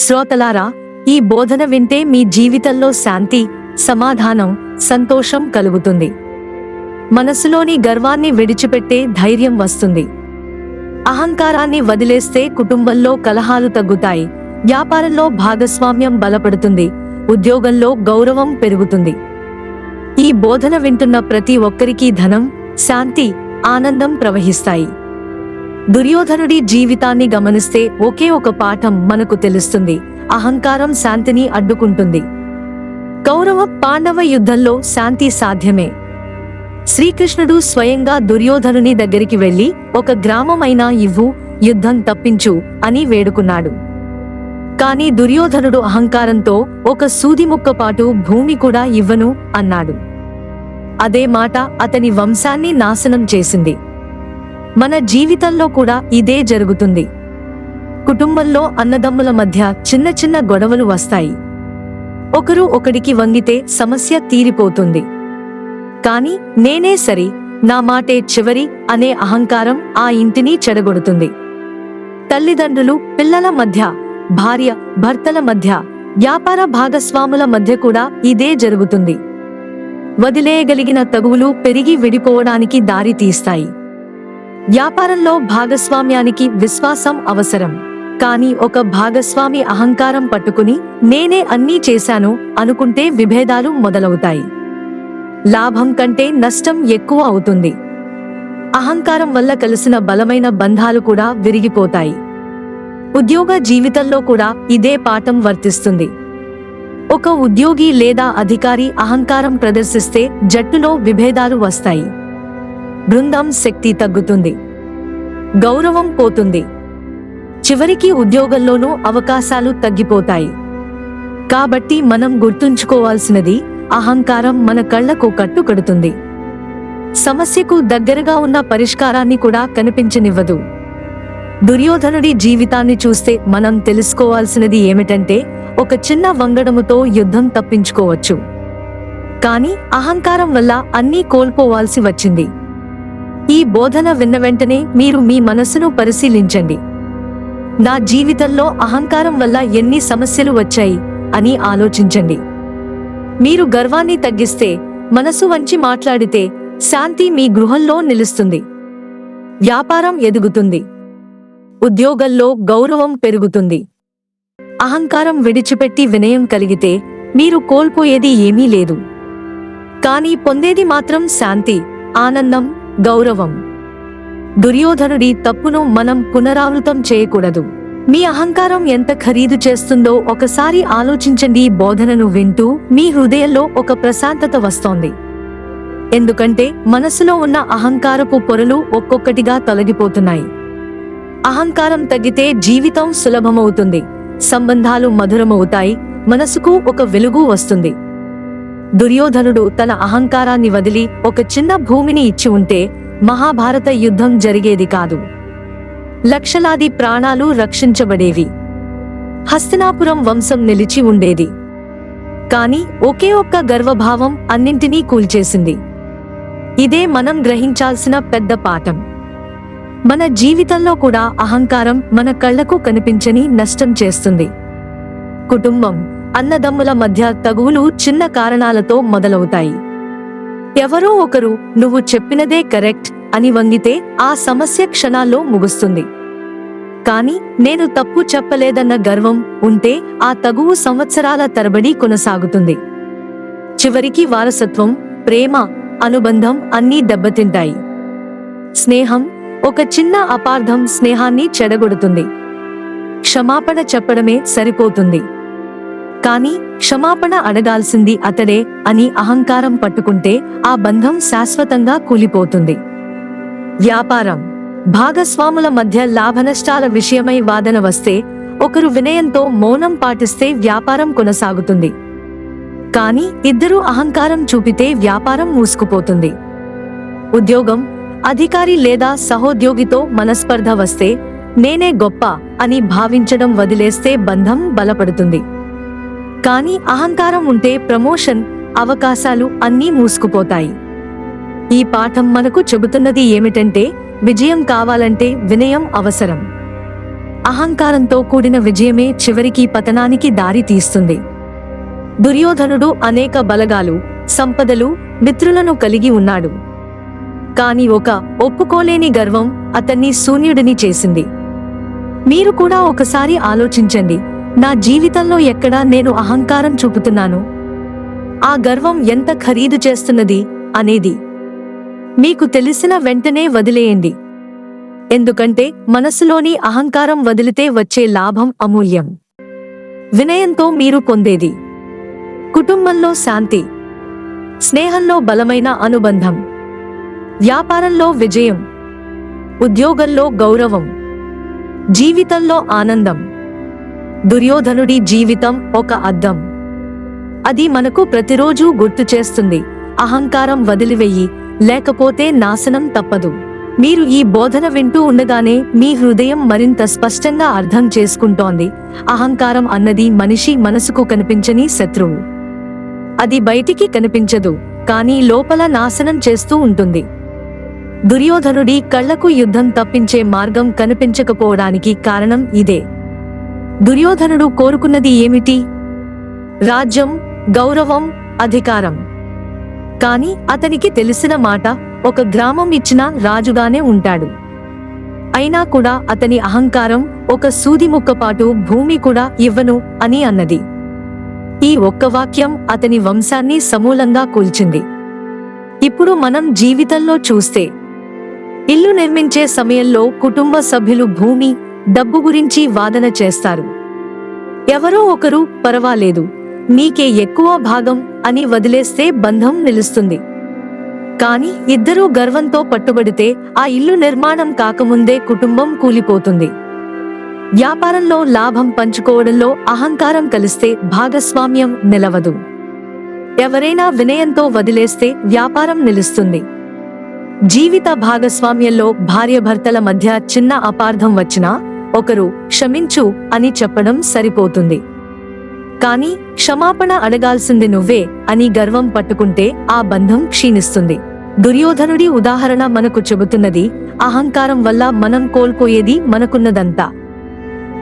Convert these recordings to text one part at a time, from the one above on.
శ్రోతలారా ఈ బోధన వింటే మీ జీవితంలో శాంతి సమాధానం సంతోషం కలుగుతుంది. మనసులోని గర్వాన్ని విడిచిపెట్టే ధైర్యం వస్తుంది. అహంకారాన్ని వదిలేస్తే కుటుంబంలో కలహాలు తగ్గుతాయి. వ్యాపారంలో భాగస్వామ్యం బలపడుతుంది. ఉద్యోగంలో గౌరవం పెరుగుతుంది. ఈ బోధన వింటున్న ప్రతి ఒక్కరికి ధనం శాంతి ఆనందం ప్రవహిస్తాయి. దుర్యోధనుడి జీవితాన్ని గమనిస్తే ఒకే ఒక పాఠం మనకు తెలుస్తుంది. అహంకారం శాంతిని అడ్డుకుంటుంది. కౌరవ పాండవ యుద్ధంలో శాంతి సాధ్యమే. శ్రీకృష్ణుడు స్వయంగా దుర్యోధనుని దగ్గరికి వెళ్ళి ఒక గ్రామమైనా ఇవ్వు యుద్ధం తప్పించు అని వేడుకున్నాడు. కాని దుర్యోధనుడు అహంకారంతో ఒక సూదిముక్కపాటు భూమి కూడా ఇవ్వను అన్నాడు. అదే మాట అతని వంశాన్ని నాశనం చేసింది. మన జీవితంలో కూడా ఇదే జరుగుతుంది. కుటుంబంలో అన్నదమ్ముల మధ్య చిన్న చిన్న గొడవలు వస్తాయి. ఒకరు ఒకడికి వంగితే సమస్య తీరిపోతుంది. కాని నేనే సరి నా మాటే చివరి అనే అహంకారం ఆ ఇంటిని చెడగొడుతుంది. తల్లిదండ్రులు పిల్లల మధ్య భార్య భర్తల మధ్య వ్యాపార భాగస్వాముల మధ్య కూడా ఇదే జరుగుతుంది. వదిలేయగలిగిన తగువులు పెరిగి విడిపోవడానికి దారి తీస్తాయి వ్యాపారంలో భాగస్వామ్యానికి విశ్వాసం అవసరం. కానీ ఒక భాగస్వామి అహంకారం పట్టుకుని నేనే అన్నీ చేశాను అనుకుంటే విభేదాలు మొదలవుతాయి. లాభం కంటే నష్టం ఎక్కువ అవుతుంది. అహంకారం వల్ల కలిసిన బలమైన బంధాలు కూడా విరిగిపోతాయి. ఉద్యోగ జీవితంలో కూడా ఇదే పాఠం వర్తిస్తుంది. ఒక ఉద్యోగి లేదా అధికారి అహంకారం ప్రదర్శిస్తే జట్టులో విభేదాలు వస్తాయి. బృందం శక్తి తగ్గుతుంది. గౌరవం పోతుంది. చివరికి ఉద్యోగంలోనూ అవకాశాలు తగ్గిపోతాయి. కాబట్టి మనం గుర్తుంచుకోవాల్సినది అహంకారం మన కళ్ళకు కట్టు కడుతుంది సమస్యకు దగ్గరగా ఉన్న పరిష్కారాన్ని కూడా కనిపించనివ్వదు. దుర్యోధనుడి జీవితాన్ని చూస్తే మనం తెలుసుకోవాల్సినది ఏమిటంటే ఒక చిన్న వంగడముతో యుద్ధం తప్పించుకోవచ్చు. కానీ అహంకారం వల్ల అన్నీ కోల్పోవాల్సి వచ్చింది. ఈ బోధన విన్న వెంటనే మీరు మీ మనస్సును పరిశీలించండి. నా జీవితంలో అహంకారం వల్ల ఎన్ని సమస్యలు వచ్చాయి అని ఆలోచించండి. మీరు గర్వాన్ని తగ్గిస్తే మనసు వంచి మాట్లాడితే శాంతి మీ గృహంలో నిలుస్తుంది. వ్యాపారం ఎదుగుతుంది. ఉద్యోగంలో గౌరవం పెరుగుతుంది. అహంకారం విడిచిపెట్టి వినయం కలిగితే మీరు కోల్పోయేది ఏమీ లేదు. కానీ పొందేది మాత్రం శాంతి ఆనందం గౌరవం. దుర్యోధనుడి తప్పును మనం పునరావృతం చేయకూడదు. మీ అహంకారం ఎంత ఖరీదు చేస్తుందో ఒకసారి ఆలోచించండి బోధనను వింటూ మీ హృదయంలో ఒక ప్రశాంతత వస్తోంది. ఎందుకంటే మనసులో ఉన్న అహంకారపు పొరలు ఒక్కొక్కటిగా తొలగిపోతున్నాయి. అహంకారం తగ్గితే జీవితం సులభమవుతుంది. సంబంధాలు మధురమవుతాయి. మనసుకు ఒక వెలుగు వస్తుంది. దుర్యోధనుడు తన అహంకారాన్ని వదిలి ఒక చిన్న భూమిని ఇచ్చి ఉంటే మహాభారత యుద్ధం జరిగేది కాదు. లక్షలాది ప్రాణాలు రక్షించబడేవి. హస్తినాపురం వంశం నిలిచి ఉండేది. కాని ఒకే ఒక్క గర్వభావం అన్నింటినీ కూల్చేసింది. ఇదే మనం గ్రహించాల్సిన పెద్ద పాఠం. మన జీవితంలో కూడా అహంకారం మన కళ్ళకు కనిపించని నష్టం చేస్తుంది. కుటుంబం అన్నదమ్ముల మధ్య తగువులు చిన్న కారణాలతో మొదలవుతాయి. ఎవరో ఒకరు నువ్వు చెప్పినదే కరెక్ట్ అని వంగితే ఆ సమస్య క్షణాల్లో ముగుస్తుంది. కాని నేను తప్పు చెప్పలేదన్న గర్వం ఉంటే ఆ తగువు సంవత్సరాల తరబడి కొనసాగుతుంది. చివరికి వారసత్వం ప్రేమ అనుబంధం అన్నీ దెబ్బతింటాయి. స్నేహం ఒక చిన్న అపార్థం స్నేహాన్ని చెడగొడుతుంది. క్షమాపణ చెప్పడమే సరిపోతుంది. కానీ క్షమాపణ అడగాల్సింది అతడే అని అహంకారం పట్టుకుంటే ఆ బంధం శాశ్వతంగా కూలిపోతుంది. వ్యాపారం. భాగస్వాముల మధ్య లాభనష్టాల విషయమై వాదన వస్తే ఒకరు వినయంతో మౌనం పాటిస్తే వ్యాపారం కొనసాగుతుంది. కానీ ఇద్దరూ అహంకారం చూపితే వ్యాపారం మూసుకుపోతుంది. ఉద్యోగం. అధికారి లేదా సహోద్యోగితో మనస్పర్ధ వస్తే నేనే గొప్ప అని భావించడం వదిలేస్తే బంధం బలపడుతుంది. కానీ అహంకారం ఉంటే ప్రమోషన్ అవకాశాలు అన్నీ మూసుకుపోతాయి. ఈ పాఠం మనకు చెబుతున్నది ఏమిటంటే విజయం కావాలంటే వినయం అవసరం. అహంకారంతో కూడిన విజయమే చివరికి పతనానికి దారి తీస్తుంది. దుర్యోధనుడు అనేక బలగాలు సంపదలు మిత్రులను కలిగి ఉన్నాడు. కాని ఒక ఒప్పుకోలేని గర్వం అతన్ని శూన్యుడిని చేసింది. మీరు కూడా ఒకసారి ఆలోచించండి నా జీవితంలో ఎక్కడ నేను అహంకారం చూపుతున్నాను. ఆ గర్వం ఎంత ఖరీదు చేస్తున్నది అనేది మీకు తెలిసిన వెంటనే వదిలేయండి. ఎందుకంటే మనసులోని అహంకారం వదిలితే వచ్చే లాభం అమూల్యం. వినయంతో మీరు పొందేది. కుటుంబంలో శాంతి. స్నేహంలో బలమైన అనుబంధం. వ్యాపారంలో విజయం. ఉద్యోగంలో గౌరవం. జీవితంలో ఆనందం. దుర్యోధనుడి జీవితం ఒక అద్దం. అది మనకు ప్రతిరోజూ గుర్తు చేస్తుంది. అహంకారం వదిలివెయ్యి లేకపోతే నాశనం తప్పదు. మీరు ఈ బోధన వింటూ ఉండగానే మీ హృదయం మరింత స్పష్టంగా అర్థం చేసుకుంటోంది. అహంకారం అన్నది మనిషి మనసుకు కనిపించని శత్రువు. అది బయటికి కనిపించదు కానీ లోపల నాశనం చేస్తూ ఉంటుంది. దుర్యోధనుడి కళ్ళకు యుద్ధం తప్పించే మార్గం కనిపించకపోవడానికి కారణం ఇదే. దుర్యోధనుడు కోరుకున్నది ఏమిటి? రాజ్యం గౌరవం అధికారం. కాని అతనికి తెలిసిన మాట ఒక గ్రామం ఇచ్చిన రాజుగానే ఉంటాడు. అయినా కూడా అతని అహంకారం ఒక సూది ముక్కపాటు భూమి కూడా ఇవ్వను అని అన్నది. ఈ ఒక్క వాక్యం అతని వంశాన్ని సమూలంగా కూల్చింది. ఇప్పుడు మనం జీవితంలో చూస్తే ఇల్లు నిర్మించే సమయంలో కుటుంబ సభ్యులు భూమి డబ్బు గురించి వాదన చేస్తారు. ఎవరో ఒకరు పర్వాలేదు నీకే ఎక్కువ భాగం అని వదిలేస్తే బంధం నిలుస్తుంది. కాని ఇద్దరూ గర్వంతో పట్టుబడితే ఆ ఇల్లు నిర్మాణం కాకముందే కుటుంబం కూలిపోతుంది. వ్యాపారంలో లాభం పంచుకోవడంలో అహంకారం కలిస్తే భాగస్వామ్యం నిలవదు. ఎవరైనా వినయంతో వదిలేస్తే వ్యాపారం నిలుస్తుంది. జీవిత భాగస్వామ్యంలో భార్యభర్తల మధ్య చిన్న అపార్థం వచ్చినా ఒకరు క్షమించు అని చెప్పడం సరిపోతుంది. కాని క్షమాపణ అడగాల్సింది నువ్వే అని గర్వం పట్టుకుంటే ఆ బంధం క్షీణిస్తుంది. దుర్యోధనుడి ఉదాహరణ మనకు చెబుతున్నది అహంకారం వల్ల మనం కోల్పోయేది మనకున్నదంతా.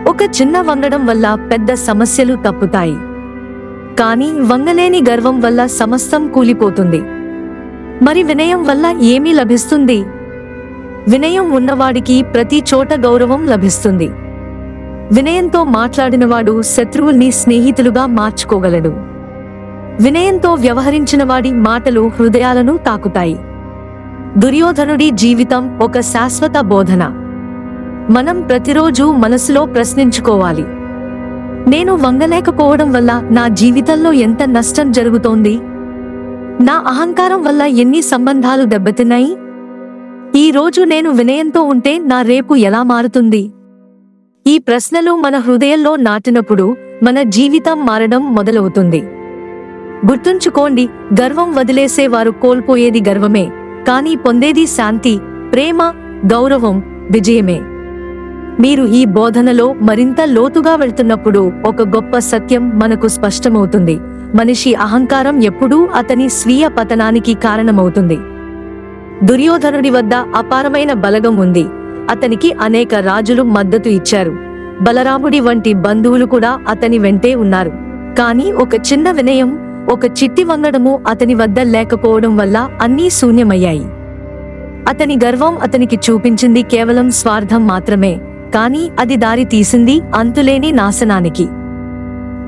ఒక చిన్న వంగడం వల్ల పెద్ద సమస్యలు తప్పుతాయి. కాని వంగలేని గర్వం వల్ల సమస్తం కూలిపోతుంది. మరి వినయం వల్ల ఏమీ లభిస్తుంది? వినయం ఉన్నవాడికి ప్రతి చోట గౌరవం లభిస్తుంది. వినయంతో మాట్లాడినవాడు శత్రువుల్ని స్నేహితులుగా మార్చుకోగలడు. వినయంతో వ్యవహరించిన వాడి మాటలు హృదయాలను తాకుతాయి. దుర్యోధనుడి జీవితం ఒక శాశ్వత బోధన. మనం ప్రతిరోజు మనసులో ప్రశ్నించుకోవాలి. నేను వంగలేకపోవడం వల్ల నా జీవితంలో ఎంత నష్టం జరుగుతోంది? నా అహంకారం వల్ల ఎన్ని సంబంధాలు దెబ్బతిన్నాయి? ఈ రోజు నేను వినయంతో ఉంటే నా రేపు ఎలా మారుతుంది? ఈ ప్రశ్నలు మన హృదయంలో నాటినప్పుడు మన జీవితం మారడం మొదలవుతుంది. గుర్తుంచుకోండి గర్వం వదిలేసే వారు కోల్పోయేది గర్వమే కానీ పొందేది శాంతి ప్రేమ గౌరవం విజయమే. మీరు ఈ బోధనలో మరింత లోతుగా వెళ్తున్నప్పుడు ఒక గొప్ప సత్యం మనకు స్పష్టమవుతుంది. మనిషి అహంకారం ఎప్పుడూ అతని స్వీయ పతనానికి కారణమవుతుంది. దుర్యోధనుడి వద్ద అపారమైన బలగం ఉంది. అతనికి అనేక రాజులు మద్దతు ఇచ్చారు. బలరాముడి వంటి బంధువులు కూడా అతని వెంటే ఉన్నారు. కానీ ఒక చిన్న వినయం ఒక చిట్టి వంగడము అతని వద్ద లేకపోవడం వల్ల అన్నీ శూన్యమయ్యాయి. అతని గర్వం అతనికి చూపించింది కేవలం స్వార్థం మాత్రమే. కానీ అది దారి తీసింది అంతులేని నాశనానికి.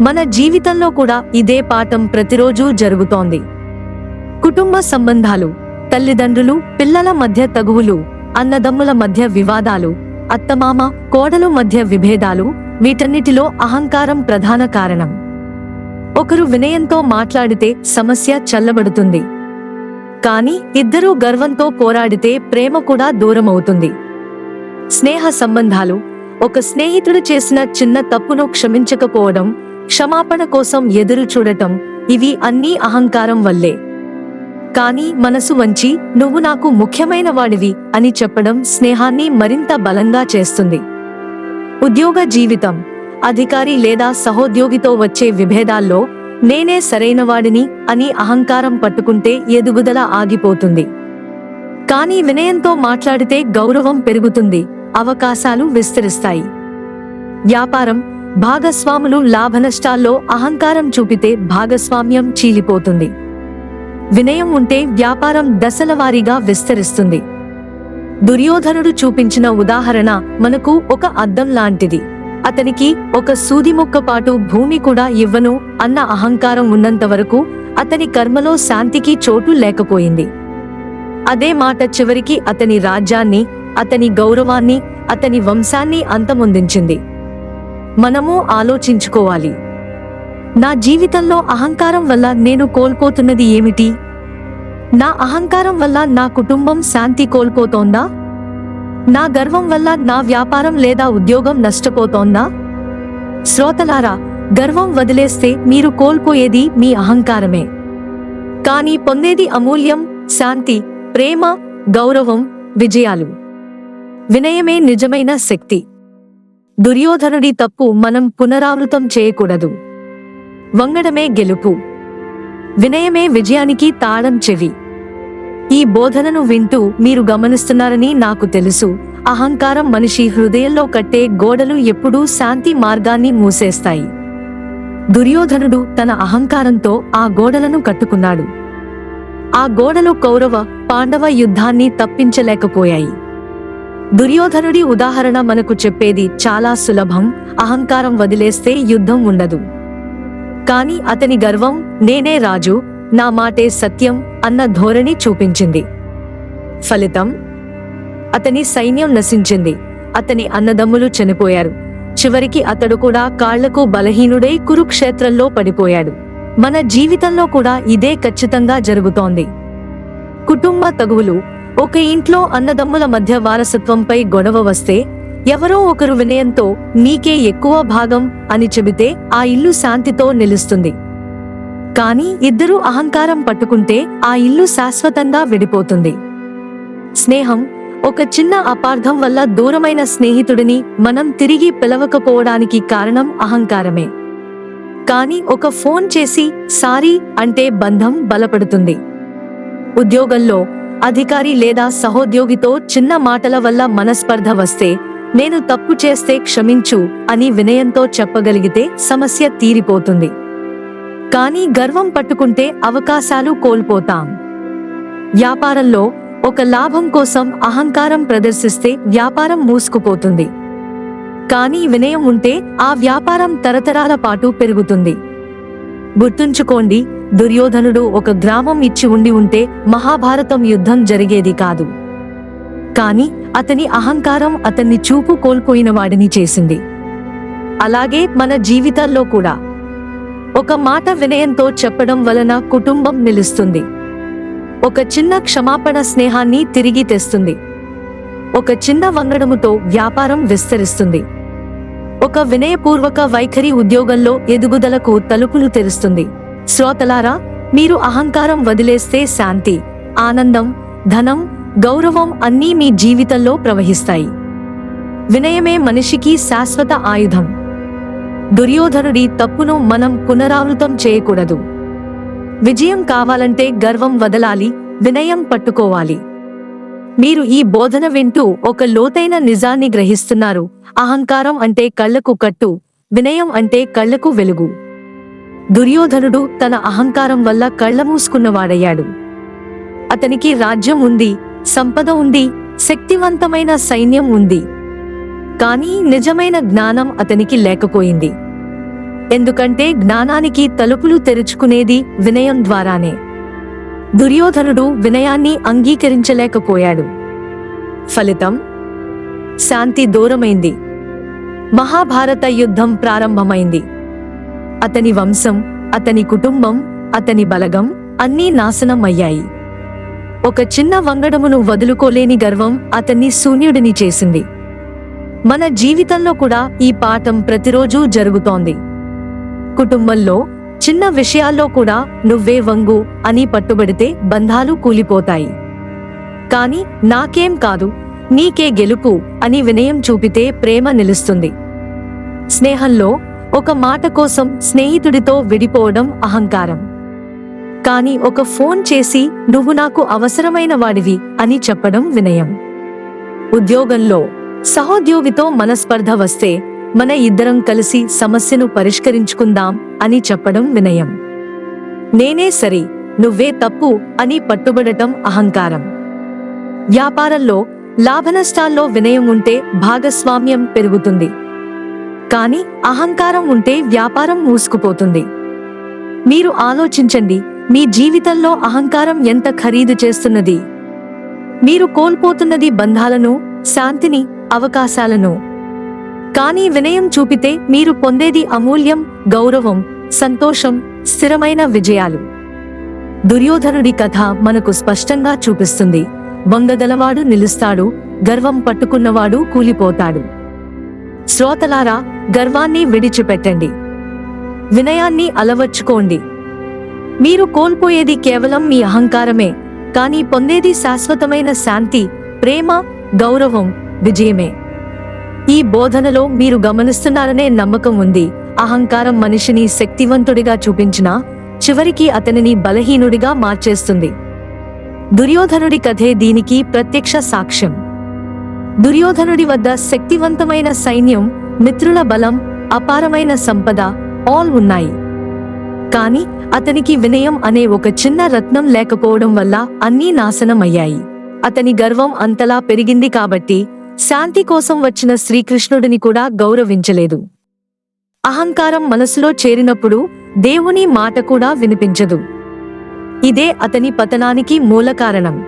మన జీవితంలో కూడా ఇదే పాఠం ప్రతిరోజూ జరుగుతోంది. కుటుంబ సంబంధాలు. తల్లిదండ్రులు పిల్లల మధ్య తగువులు అన్నదమ్ముల మధ్య వివాదాలు అత్తమామ కోడలు మధ్య విభేదాలు వీటన్నిటిలో అహంకారం ప్రధాన కారణం. ఒకరు వినయంతో మాట్లాడితే సమస్య చల్లబడుతుంది. కాని ఇద్దరూ గర్వంతో పోరాడితే ప్రేమ కూడా దూరమవుతుంది. స్నేహ సంబంధాలు ఒక స్నేహితుడు చేసిన చిన్న తప్పును క్షమించకపోవడం క్షమాపణ కోసం ఎదురు చూడటం ఇవి అన్నీ అహంకారం వల్లే. కానీ మనసు వంచి నువ్వు నాకు ముఖ్యమైన వాడివి అని చెప్పడం స్నేహాన్ని మరింత బలంగా చేస్తుంది. ఉద్యోగ జీవితం. అధికారి లేదా సహోద్యోగితో వచ్చే విభేదాల్లో నేనే సరైనవాడిని అని అహంకారం పట్టుకుంటే ఎదుగుదల ఆగిపోతుంది. కానీ వినయంతో మాట్లాడితే గౌరవం పెరుగుతుంది అవకాశాలు విస్తరిస్తాయి. వ్యాపారం. భాగస్వాములు లాభనష్టాల్లో అహంకారం చూపితే భాగస్వామ్యం చీలిపోతుంది. వినయం ఉంటే వ్యాపారం దశలవారీగా విస్తరిస్తుంది. దుర్యోధనుడు చూపించిన ఉదాహరణ మనకు ఒక అద్దం లాంటిది. అతనికి ఒక సూది మొక్కపాటు భూమి కూడా ఇవ్వను అన్న అహంకారం ఉన్నంత వరకు అతని కర్మలో శాంతికి చోటు లేకపోయింది. అదే మాట చివరికి అతని రాజ్యాన్ని అతని గౌరవాన్ని అతని వంశాన్ని అంతమొందించింది. మనము ఆలోచించుకోవాలి. నా జీవితంలో అహంకారం వల్ల నేను కోల్పోతున్నది ఏమిటి? నా అహంకారం వల్ల నా కుటుంబం శాంతి కోల్పోతోందా? నా గర్వం వల్ల నా వ్యాపారం లేదా ఉద్యోగం నష్టపోతోందా? శ్రోతలారా గర్వం వదిలేస్తే మీరు కోల్పోయేది మీ అహంకారమే. కానీ పొందేది అమూల్యం శాంతి ప్రేమ గౌరవం విజయాలు. వినయమే నిజమైన శక్తి. దుర్యోధనుడి తప్పు మనం పునరావృతం చేయకూడదు. వంగడమే గెలుపు. వినయమే విజయానికి తాళం చెవి. ఈ బోధనను వింటూ మీరు గమనిస్తున్నారని నాకు తెలుసు. అహంకారం మనిషి హృదయంలో కట్టే గోడలు ఎప్పుడూ శాంతి మార్గాన్ని మూసేస్తాయి. దుర్యోధనుడు తన అహంకారంతో ఆ గోడలను కట్టుకున్నాడు. ఆ గోడలు కౌరవ పాండవ యుద్ధాన్ని తప్పించలేకపోయాయి. దుర్యోధనుడి ఉదాహరణ మనకు చెప్పేది చాలా సులభం. అహంకారం వదిలేస్తే యుద్ధం ఉండదు. కాని అతని గర్వం నేనే రాజు నా మాటే సత్యం అన్న ధోరణి చూపించింది. ఫలితం? అతని సైన్యం నశించింది. అతని అన్నదమ్ములు చనిపోయారు. చివరికి అతడు కూడా కాళ్ళకు బలహీనుడై కురుక్షేత్రంలో పడిపోయాడు. మన జీవితంలో కూడా ఇదే ఖచ్చితంగా జరుగుతోంది. కుటుంబ తగువులు ఒక ఇంట్లో అన్నదమ్ముల మధ్య వారసత్వంపై గొడవ వస్తే ఎవరో ఒకరు వినయంతో నీకే ఎక్కువ భాగం అని చెబితే ఆ ఇల్లు శాంతితో నిలుస్తుంది. కానీ ఇద్దరూ అహంకారం పట్టుకుంటే ఆ ఇల్లు శాశ్వతంగా విడిపోతుంది. స్నేహం ఒక చిన్న అపార్థం వల్ల దూరమైన స్నేహితుడిని మనం తిరిగి పిలవకపోవడానికి కారణం అహంకారమే. కానీ ఒక ఫోన్ చేసి సారీ అంటే బంధం బలపడుతుంది. ఉద్యోగంలో అధికారి లేదా సహోద్యోగితో చిన్న మాటల వల్ల మనస్పర్ధ వస్తే నేను తప్పు చేస్తే క్షమించు అని వినయంతో చెప్పగలిగితే సమస్య తీరిపోతుంది. కానీ గర్వం పట్టుకుంటే అవకాశాలు కోల్పోతాం. వ్యాపారంలో ఒక లాభం కోసం అహంకారం ప్రదర్శిస్తే వ్యాపారం మూసుకుపోతుంది. కానీ వినయం ఉంటే ఆ వ్యాపారం తరతరాల పాటు పెరుగుతుంది. గుర్తుంచుకోండి దుర్యోధనుడు ఒక గ్రామం ఇచ్చి ఉండి ఉంటే మహాభారతం యుద్ధం జరిగేది కాదు. కానీ అతని అహంకారం అతన్ని చూపు కోల్పోయిన వాడిని చేసింది. అలాగే మన జీవితాల్లో కూడా. ఒక మాట వినయంతో చెప్పడం వలన కుటుంబం నిలుస్తుంది. ఒక చిన్న క్షమాపణ స్నేహాన్ని తిరిగి తెస్తుంది. ఒక చిన్న వంగడముతో వ్యాపారం విస్తరిస్తుంది. ఒక వినయపూర్వక వైఖరి ఉద్యోగంలో ఎదుగుదలకు తలుపులు తెరుస్తుంది. శ్రోతలారా మీరు అహంకారం వదిలేస్తే శాంతి ఆనందం ధనం గౌరవం అన్నీ మీ జీవితంలో ప్రవహిస్తాయి. వినయమే మనిషికి శాశ్వత ఆయుధం. దుర్యోధనుడి తప్పును మనం పునరావృతం చేయకూడదు. విజయం కావాలంటే గర్వం వదలాలి వినయం పట్టుకోవాలి. మీరు ఈ బోధన వింటూ ఒక లోతైన నిజాన్ని గ్రహిస్తున్నారు. అహంకారం అంటే కళ్ళకు కట్టు వినయం అంటే కళ్ళకు వెలుగు. దుర్యోధనుడు తన అహంకారం వల్ల కళ్ళ మూసుకున్నవాడయ్యాడు. అతనికి రాజ్యం ఉంది సంపద ఉంది శక్తివంతమైన సైన్యం ఉంది. కానీ నిజమైన జ్ఞానం అతనికి లేకపోయింది. ఎందుకంటే జ్ఞానానికి తలుపులు తెరుచుకునేది వినయం ద్వారానే. దుర్యోధనుడు వినయాన్ని అంగీకరించలేకపోయాడు. ఫలితం? శాంతి దూరమైంది. మహాభారత యుద్ధం ప్రారంభమైంది. అతని వంశం అతని కుటుంబం అతని బలగం అన్నీ నాశనం అయ్యాయి ఒక చిన్న వంగడమును వదులుకోలేని గర్వం అతన్ని శూన్యుడిని చేసింది. మన జీవితంలో కూడా ఈ పాఠం ప్రతిరోజూ జరుగుతోంది. కుటుంబంలో చిన్న విషయాల్లో కూడా నువ్వే వంగు అని పట్టుబడితే బంధాలు కూలిపోతాయి. కాని నాకేం కాదు నీకే గెలుపు అని వినయం చూపితే ప్రేమ నిలుస్తుంది. స్నేహంలో ఒక మాట కోసం స్నేహితుడితో విడిపోవడం అహంకారం. కానీ ఒక ఫోన్ చేసి నువ్వు నాకు అవసరమైన వాడివి అని చెప్పడం వినయం. ఉద్యోగంలో సహోద్యోగితో మనస్పర్ధ వస్తే మన ఇద్దరం కలిసి సమస్యను పరిష్కరించుకుందాం అని చెప్పడం వినయం. నేనే సరి నువ్వే తప్పు అని పట్టుబడటం అహంకారం. వ్యాపారంలో లాభనష్టాల్లో వినయం ఉంటే భాగస్వామ్యం పెరుగుతుంది. కానీ అహంకారం ఉంటే వ్యాపారం మూసుకుపోతుంది. మీరు ఆలోచించండి మీ జీవితంలో అహంకారం ఎంత ఖరీదు చేస్తున్నది? మీరు కోల్పోతున్నది బంధాలను శాంతిని అవకాశాలను. కానీ వినయం చూపితే మీరు పొందేది అమూల్యం గౌరవం సంతోషం స్థిరమైన విజయాలు. దుర్యోధనుడి కథ మనకు స్పష్టంగా చూపిస్తుంది. బొంగగలవాడు నిలుస్తాడు గర్వం పట్టుకున్నవాడు కూలిపోతాడు. శ్రోతలారా గర్వాన్ని విడిచిపెట్టండి. వినయాన్ని అలవర్చుకోండి. మీరు కోల్పోయేది కేవలం మీ అహంకారమే కానీ పొందేది శాశ్వతమైన శాంతి ప్రేమ గౌరవం విజయమే. ఈ బోధనలో మీరు గమనిస్తున్నారనే నమ్మకం ఉంది. అహంకారం మనిషిని శక్తివంతుడిగా చూపించినా చివరికి అతనిని బలహీనుడిగా మార్చేస్తుంది. దుర్యోధనుడి కథే దీనికి ప్రత్యక్ష సాక్ష్యం. దుర్యోధనుడి వద్ద శక్తివంతమైన సైన్యం మిత్రుల బలం అపారమైన సంపద ఆల్ ఉన్నాయి. కాని అతనికి వినయం అనే ఒక చిన్న రత్నం లేకపోవడం వల్ల అన్నీ నాశనం అయ్యాయి అతని గర్వం అంతలా పెరిగింది కాబట్టి శాంతి కోసం వచ్చిన శ్రీకృష్ణుడిని కూడా గౌరవించలేదు. అహంకారం మనసులో చేరినప్పుడు దేవుని మాట కూడా వినిపించదు. ఇదే అతని పతనానికి మూల కారణం.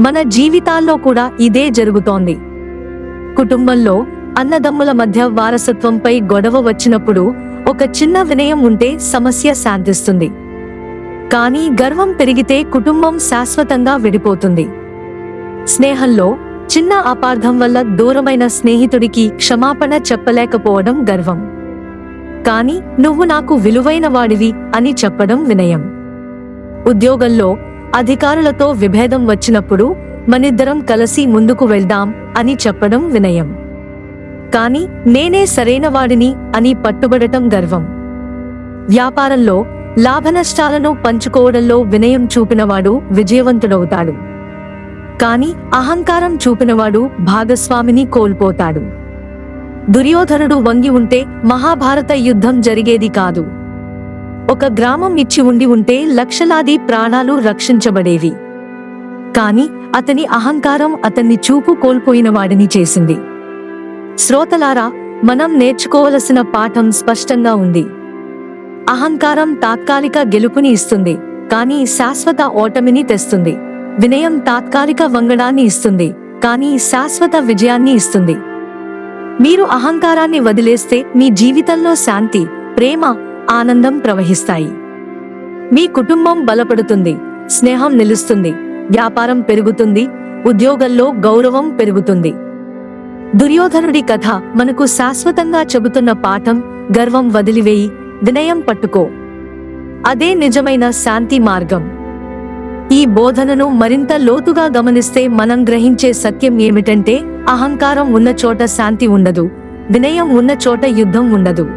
మన జీవితాల్లో కూడా ఇదే జరుగుతోంది. కుటుంబంలో అన్నదమ్ముల మధ్య వారసత్వంపై గొడవ వచ్చినప్పుడు ఒక చిన్న వినయం ఉంటే సమస్య శాంతిస్తుంది కానీ గర్వం పెరిగితే కుటుంబం శాశ్వతంగా విడిపోతుంది. స్నేహంలో చిన్న అపార్థం వల్ల దూరమైన స్నేహితుడికి క్షమాపణ చెప్పలేకపోవడం గర్వం. కాని నువ్వు నాకు విలువైన వాడివి అని చెప్పడం వినయం. ఉద్యోగంలో అధికారులతో విభేదం వచ్చినప్పుడు మనిద్దరం కలిసి ముందుకు వెళ్దాం అని చెప్పడం వినయం. కాని నేనే సరైన వాడిని అని పట్టుబడటం గర్వం. వ్యాపారంలో లాభనష్టాలను పంచుకోవడంలో వినయం చూపినవాడు విజయవంతుడవుతాడు. కాని అహంకారం చూపినవాడు భాగస్వామిని కోల్పోతాడు. దుర్యోధనుడు వంగి ఉంటే మహాభారత యుద్ధం జరిగేది కాదు. ఒక గ్రామం ఇచ్చి ఉండి ఉంటే లక్షలాది ప్రాణాలు రక్షించబడేవి. కాని అతని అహంకారం అతన్ని చూపు కోల్పోయిన వాడిని చేసింది. శ్రోతలారా మనం నేర్చుకోవలసిన పాఠం స్పష్టంగా ఉంది. అహంకారం తాత్కాలిక గెలుపుని ఇస్తుంది కానీ శాశ్వత ఓటమిని తెస్తుంది. వినయం తాత్కాలిక వంగడాన్ని ఇస్తుంది కానీ శాశ్వత విజయాన్ని ఇస్తుంది. మీరు అహంకారాన్ని వదిలేస్తే మీ జీవితంలో శాంతి ప్రేమ ఆనందం ప్రవహిస్తాయి. మీ కుటుంబం బలపడుతుంది స్నేహం నిలుస్తుంది వ్యాపారం పెరుగుతుంది ఉద్యోగంలో గౌరవం పెరుగుతుంది. దుర్యోధనుడి కథ మనకు శాశ్వతంగా చెబుతున్న పాఠం గర్వం వదిలివేయి వినయం పట్టుకో. అదే నిజమైన శాంతి మార్గం. ఈ బోధనను మరింత లోతుగా గమనిస్తే మనం గ్రహించే సత్యం ఏమిటంటే అహంకారం ఉన్న చోట శాంతి ఉండదు వినయం ఉన్న చోట యుద్ధం ఉండదు.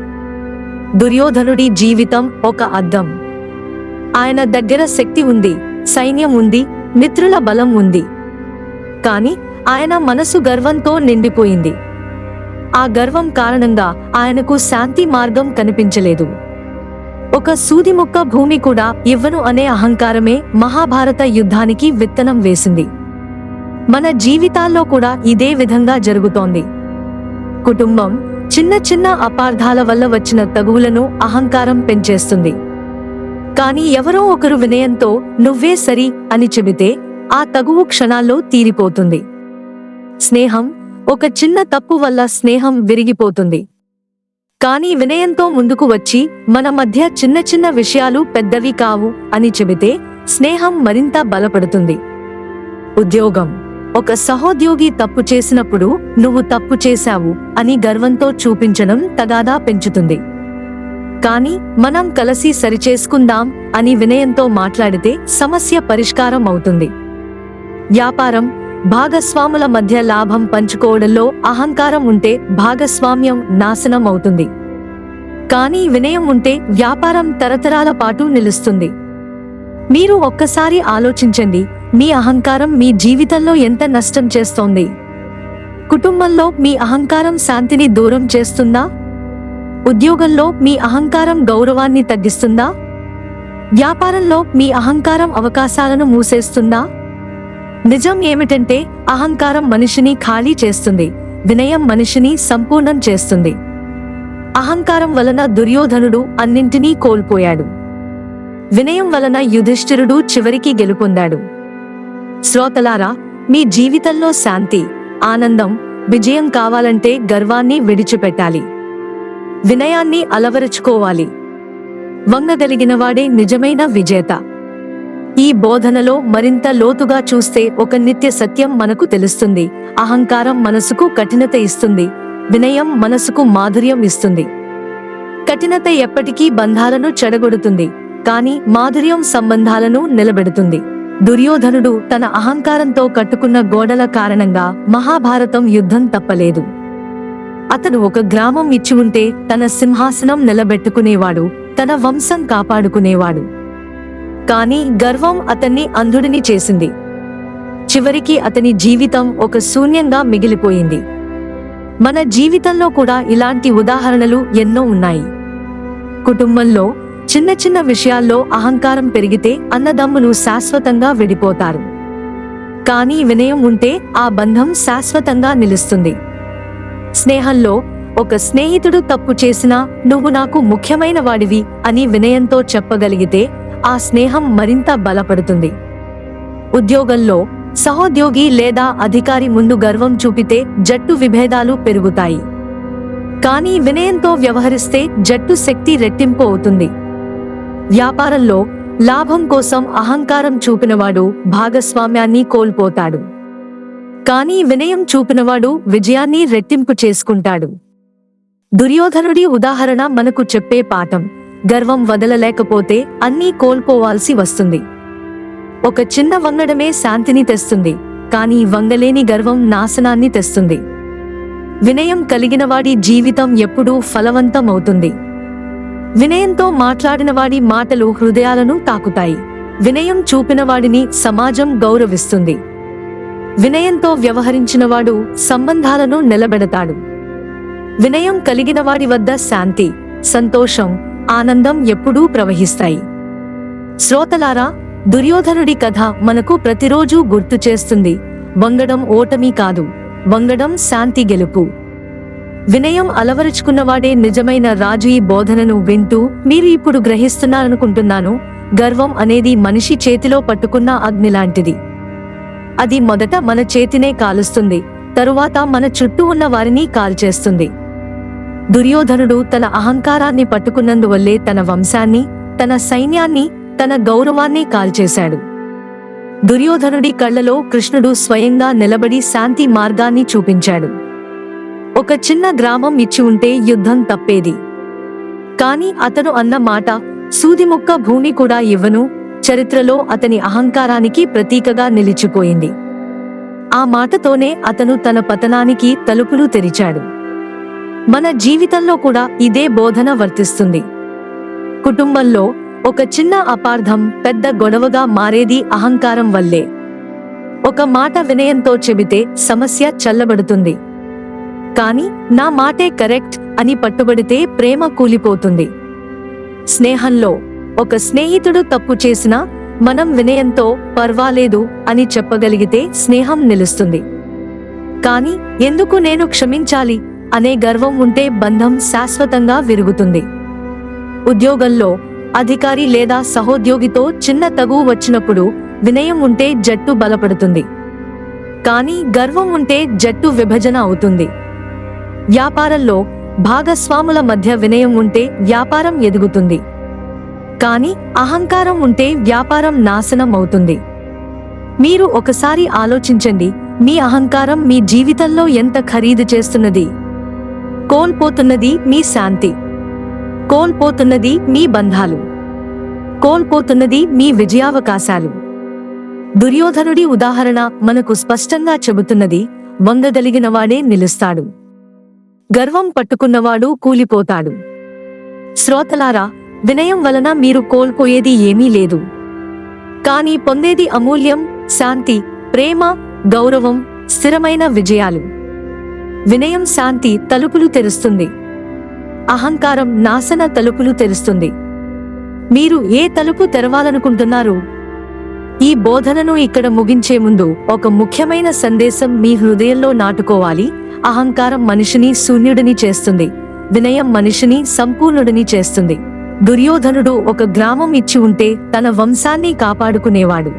దుర్యోధనుడి జీవితం ఒక అద్దం. ఆయన దగ్గర శక్తి ఉంది సైన్యం ఉంది మిత్రుల బలం ఉంది. కానీ ఆయన మనసు గర్వంతో నిండిపోయింది. ఆ గర్వం కారణంగా ఆయనకు శాంతి మార్గం కనిపించలేదు. ఒక సూదిముక్క భూమి కూడా ఇవ్వను అనే అహంకారమే మహాభారత యుద్ధానికి విత్తనం వేసింది. మన జీవితాల్లో కూడా ఇదే విధంగా జరుగుతోంది. కుటుంబం చిన్న చిన్న అపార్థాల వల్ల వచ్చిన తగువులను అహంకారం పెంచేస్తుంది. కానీ ఎవరో ఒకరు వినయంతో నువ్వే సరి అని చెబితే ఆ తగువు క్షణాల్లో తీరిపోతుంది. స్నేహం ఒక చిన్న తప్పు వల్ల స్నేహం విరిగిపోతుంది. కానీ వినయంతో ముందుకు వచ్చి మన మధ్య చిన్న చిన్న విషయాలు పెద్దవి కావు అని చెబితే స్నేహం మరింత బలపడుతుంది. ఉద్యోగం. ఒక సహోద్యోగి తప్పు చేసినప్పుడు నువ్వు తప్పు చేశావు అని గర్వంతో చూపించడం తగాదా పెంచుతుంది. కానీ మనం కలిసి సరిచేసుకుందాం అని వినయంతో మాట్లాడితే సమస్య పరిష్కారం అవుతుంది. వ్యాపారం. భాగస్వాముల మధ్య లాభం పంచుకోవడంలో అహంకారం ఉంటే భాగస్వామ్యం నాశనం అవుతుంది కానీ వినయం ఉంటే వ్యాపారం తరతరాల పాటు నిలుస్తుంది. మీరు ఒక్కసారి ఆలోచించండి మీ అహంకారం మీ జీవితంలో ఎంత నష్టం చేస్తోంది? కుటుంబంలో మీ అహంకారం శాంతిని దూరం చేస్తుందా? ఉద్యోగంలో మీ అహంకారం గౌరవాన్ని తగ్గిస్తుందా? వ్యాపారంలో మీ అహంకారం అవకాశాలను మూసేస్తుందా? నిజం ఏమిటంటే అహంకారం మనిషిని ఖాళీ చేస్తుంది వినయం మనిషిని సంపూర్ణం చేస్తుంది. అహంకారం వలన దుర్యోధనుడు అన్నింటినీ కోల్పోయాడు. వినయం వలన యుధిష్ఠిరుడు చివరికి గెలుపొందాడు. శ్రోతలారా మీ జీవితంలో శాంతి ఆనందం విజయం కావాలంటే గర్వాన్ని విడిచిపెట్టాలి. వినయాన్ని అలవరుచుకోవాలి. వంగగలిగినవాడే నిజమైన విజేత. ఈ బోధనలో మరింత లోతుగా చూస్తే ఒక నిత్య సత్యం మనకు తెలుస్తుంది. అహంకారం మనసుకు కఠినత ఇస్తుంది. వినయం మనసుకు మాధుర్యం ఇస్తుంది. కఠినత ఎప్పటికీ బంధాలను చెడగొడుతుంది. కానీ మాధుర్యం సంబంధాలను నిలబెడుతుంది. దుర్యోధనుడు తన అహంకారంతో కట్టుకున్న గోడల కారణంగా మహాభారతం యుద్ధం తప్పలేదు. అతను ఒక గ్రామం ఇచ్చి ఉంటే తన సింహాసనం నిలబెట్టుకునేవాడు తన వంశం కాపాడుకునేవాడు. కానీ గర్వం అతన్ని అంధుడిని చేసింది. చివరికి అతని జీవితం ఒక శూన్యంగా మిగిలిపోయింది. మన జీవితంలో కూడా ఇలాంటి ఉదాహరణలు ఎన్నో ఉన్నాయి. కుటుంబంలో చిన్న చిన్న విషయాల్లో అహంకారం పెరిగితే అన్నదమ్ములు శాశ్వతంగా విడిపోతారు. కానీ వినయం ఉంటే ఆ బంధం శాశ్వతంగా నిలుస్తుంది. స్నేహంలో ఒక స్నేహితుడు తప్పు చేసినా నువ్వు నాకు ముఖ్యమైన వాడివి అని వినయంతో చెప్పగలిగితే ఆ స్నేహం మరింత బలపడుతుంది. ఉద్యోగంలో సహోద్యోగి లేదా అధికారి ముందు గర్వం చూపితే జట్టు విభేదాలు పెరుగుతాయి. కానీ వినయంతో వ్యవహరిస్తే జట్టు శక్తి రెట్టింపు అవుతుంది. వ్యాపారంలో లాభం కోసం అహంకారం చూపినవాడు భాగస్వామ్యాన్ని కోల్పోతాడు. కానీ వినయం చూపినవాడు విజయాన్ని రెట్టింపు చేసుకుంటాడు. దుర్యోధనుడి ఉదాహరణ మనకు చెప్పే పాఠం. గర్వం వదలలేకపోతే అన్నీ కోల్పోవాల్సి వస్తుంది. ఒక చిన్న వంగడమే శాంతిని తెస్తుంది కానీ వంగలేని గర్వం నాశనాన్ని తెస్తుంది. వినయం కలిగినవాడి జీవితం ఎప్పుడూ ఫలవంతమవుతుంది. వినయంతో మాట్లాడినవాడి మాటలు హృదయాలను తాకుతాయి. వినయం చూపినవాడిని సమాజం గౌరవిస్తుంది. వినయంతో వ్యవహరించినవాడు సంబంధాలను నిలబెడతాడు. వినయం కలిగినవాడి వద్ద శాంతి సంతోషం ఆనందం ఎప్పుడూ ప్రవహిస్తాయి. శ్రోతలారా దుర్యోధనుడి కథ మనకు ప్రతిరోజూ గుర్తు చేస్తుంది. వంగడం ఓటమి కాదు వంగడం శాంతి గెలుపు. వినయం అలవరుచుకున్నవాడే నిజమైన రాజు ఈ బోధనను వింటూ మీరు ఇప్పుడు గ్రహిస్తున్నారనుకుంటున్నాను గర్వం అనేది మనిషి చేతిలో పట్టుకున్న అగ్ని లాంటిది అది మొదట మన చేతినే కాలుస్తుంది తరువాత మన చుట్టూ ఉన్న వారిని కాల్చేస్తుంది. దుర్యోధనుడు తన అహంకారాన్ని పట్టుకున్నందువల్లే తన వంశాన్ని తన సైన్యాన్ని తన గౌరవాన్ని కాల్చేశాడు. దుర్యోధనుడి కళ్ళలో కృష్ణుడు స్వయంగా నిలబడి శాంతి మార్గాన్ని చూపించాడు. ఒక చిన్న గ్రామం ఇచ్చి ఉంటే యుద్ధం తప్పేది. కాని అతను అన్న మాట సూదిముక్క భూమి కూడా ఇవ్వను చరిత్రలో అతని అహంకారానికి ప్రతీకగా నిలిచిపోయింది. ఆ మాటతోనే అతను తన పతనానికి తలుపులు తెరిచాడు. మన జీవితంలో కూడా ఇదే బోధన వర్తిస్తుంది. కుటుంబంలో ఒక చిన్న అపార్థం పెద్ద గొడవగా మారేది అహంకారం వల్లే. ఒక మాట వినయంతో చెబితే సమస్య చల్లబడుతుంది. కాని నా మాటే కరెక్ట్ అని పట్టుబడితే ప్రేమ కూలిపోతుంది. స్నేహంలో ఒక స్నేహితుడు తప్పు చేసినా మనం వినయంతో పర్వాలేదు అని చెప్పగలిగితే స్నేహం నిలుస్తుంది. కాని ఎందుకు నేను క్షమించాలి? అనే గర్వం ఉంటే బంధం శాశ్వతంగా విరుగుతుంది. ఉద్యోగంలో అధికారి లేదా సహోద్యోగితో చిన్న తగువు వచ్చినప్పుడు వినయం ఉంటే జట్టు బలపడుతుంది. కానీ గర్వం ఉంటే జట్టు విభజన అవుతుంది. వ్యాపారంలో భాగస్వాముల మధ్య వినయం ఉంటే వ్యాపారం ఎదుగుతుంది. కానీ అహంకారం ఉంటే వ్యాపారం నాశనం అవుతుంది. మీరు ఒకసారి ఆలోచించండి మీ అహంకారం మీ జీవితంలో ఎంత ఖరీదు చేస్తున్నది? కోల్పోతున్నది మీ శాంతి. కోల్పోతున్నది మీ బంధాలు. కోల్పోతున్నది మీ విజయావకాశాలు. దుర్యోధనుడి ఉదాహరణ మనకు స్పష్టంగా చెబుతున్నది వంగగలిగినవాడే నిలుస్తాడు. గర్వం పట్టుకున్నవాడు కూలిపోతాడు. శ్రోతలారా వినయం వలన మీరు కోల్పోయేది ఏమీ లేదు. కానీ పొందేది అమూల్యం శాంతి ప్రేమ గౌరవం స్థిరమైన విజయాలు. వినయం శాంతి తలుపులు తెరుస్తుంది. అహంకారం నాశన తలుపులు తెరుస్తుంది. మీరు ఏ తలుపు తెరవాలనుకుంటున్నారు? ఈ బోధనను ఇక్కడ ముగించే ముందు ఒక ముఖ్యమైన సందేశం మీ హృదయంలో నాటుకోవాలి. అహంకారం మనిషిని శూన్యుడిని చేస్తుంది. వినయం మనిషిని సంపూర్ణుడిని చేస్తుంది. దుర్యోధనుడు ఒక గ్రామం ఇచ్చి ఉంటే తన వంశాన్ని కాపాడుకునేవాడు.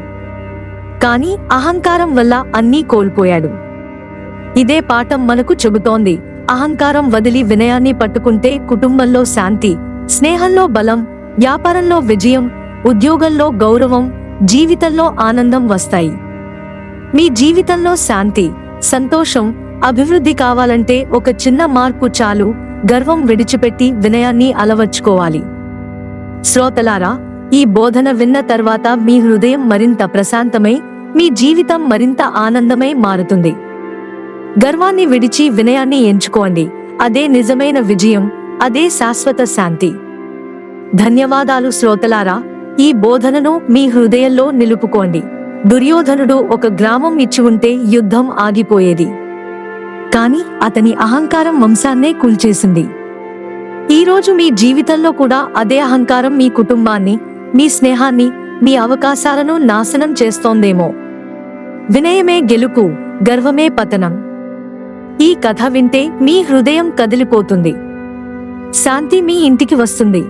కానీ అహంకారం వల్ల అన్నీ కోల్పోయాడు. ఇదే పాఠం మనకు చెబుతోంది. అహంకారం వదిలి వినయాన్ని పట్టుకుంటే కుటుంబంలో శాంతి స్నేహంలో బలం వ్యాపారంలో విజయం ఉద్యోగంలో గౌరవం జీవితంలో ఆనందం వస్తాయి. మీ జీవితంలో శాంతి సంతోషం అభివృద్ధి కావాలంటే ఒక చిన్న మార్పు చాలు గర్వం విడిచిపెట్టి వినయాన్ని అలవర్చుకోవాలి. శ్రోతలారా ఈ బోధన విన్న తర్వాత మీ హృదయం మరింత ప్రశాంతమై మీ జీవితం మరింత ఆనందమై మారుతుంది. గర్వాన్ని విడిచి వినయాన్ని ఎంచుకోండి. అదే నిజమైన విజయం అదే శాశ్వత శాంతి. ధన్యవాదాలు శ్రోతలారా ఈ బోధనను మీ హృదయంలో నిలుపుకోండి. దుర్యోధనుడు ఒక గ్రామం ఇచ్చి ఉంటే యుద్ధం ఆగిపోయేది. కాని అతని అహంకారం వంశాన్నే కూల్చేసింది. ఈరోజు మీ జీవితంలో కూడా అదే అహంకారం మీ కుటుంబాన్ని మీ స్నేహాన్ని మీ అవకాశాలను నాశనం చేస్తోందేమో. వినయమే గెలుపు గర్వమే పతనం. ఈ కథ వింటే మీ హృదయం కదిలిపోతుంది. శాంతి మీ ఇంటికి వస్తుంది.